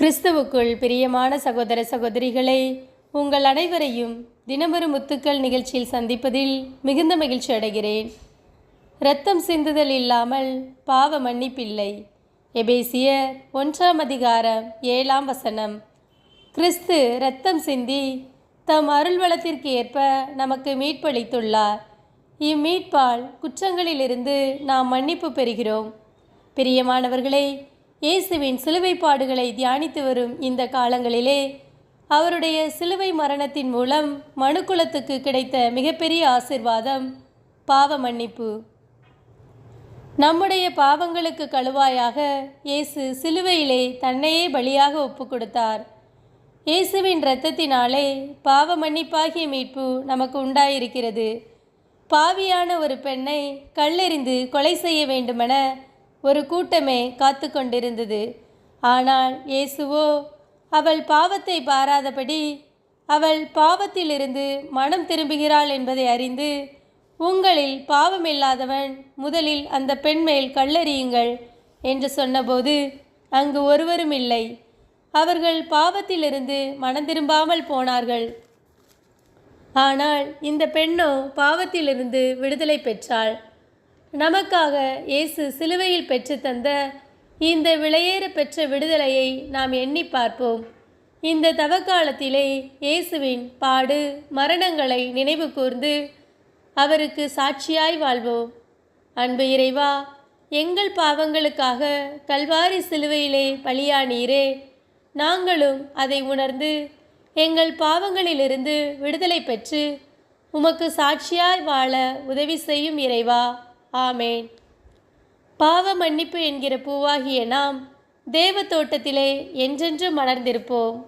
கிறிஸ்துவுக்குள் பிரியமான சகோதர சகோதரிகளை உங்கள் அனைவரையும் தினமொரு முத்துக்கள் நிகழ்ச்சியில் சந்திப்பதில் மிகுந்த மகிழ்ச்சி அடைகிறேன். இரத்தம் சிந்துதல் இல்லாமல் பாவ மன்னிப்பில்லை. எபேசியர் ஒன்றாம் அதிகாரம் ஏழாம் வசனம். கிறிஸ்து இரத்தம் சிந்தி தம் அருள்வளத்திற்கு ஏற்ப நமக்கு மீட்பளித்துள்ளார். இம்மீட்பால் குற்றங்களிலிருந்து நாம் மன்னிப்பு பெறுகிறோம். பிரியமானவர்களே இயேசுவின் சிலுவை பாடுகளை தியானித்து வரும் இந்த காலங்களிலே அவருடைய சிலுவை மரணத்தின் மூலம் மனுக்குலத்துக்கு கிடைத்த மிகப்பெரிய ஆசிர்வாதம் பாவ மன்னிப்பு. நம்முடைய பாவங்களுக்கு கழுவாயாக இயேசு சிலுவையிலே தன்னையே பலியாக ஒப்பு கொடுத்தார். இயேசுவின் இரத்தத்தினாலே பாவ மன்னிப்பாகிய மீட்பு நமக்கு உண்டாயிருக்கிறது. பாவியான ஒரு பெண்ணை கல்லெறிந்து கொலை செய்ய வேண்டுமென ஒரு கூட்டமே காத்து கொண்டிருந்தது ஆனால் இயேசுவோ அவள் பாவத்தை பாராதபடி அவள் பாவத்திலிருந்து மனம் திரும்புகிறாள் என்பதை அறிந்து உங்களில் பாவமில்லாதவன் முதலில் அந்த பெண் மேல் என்று சொன்னபோது அங்கு ஒருவரும் இல்லை. அவர்கள் பாவத்திலிருந்து மனம் திரும்பாமல் போனார்கள். ஆனால் இந்த பெண்ணோ பாவத்திலிருந்து விடுதலை பெற்றாள். நமக்காக இயேசு சிலுவையில் பெற்று தந்த இந்த விலையேற பெற்ற விடுதலையை நாம் எண்ணி பார்ப்போம். இந்த தவக்காலத்திலே இயேசுவின் பாடு மரணங்களை நினைவு கூர்ந்து அவருக்கு சாட்சியாய் வாழ்வோம். அன்பு இறைவா எங்கள் பாவங்களுக்காக கல்வாரி சிலுவையிலே பலியானீரே. நாங்களும் அதை உணர்ந்து எங்கள் பாவங்களிலிருந்து விடுதலை பெற்று உமக்கு சாட்சியாய் வாழ உதவி செய்யும் இறைவா. ஆமேன். பாவ மன்னிப்பு என்கிற பூவாகிய நாம் தேவ தோட்டத்திலே என்றென்றும் மலர்ந்திருப்போம்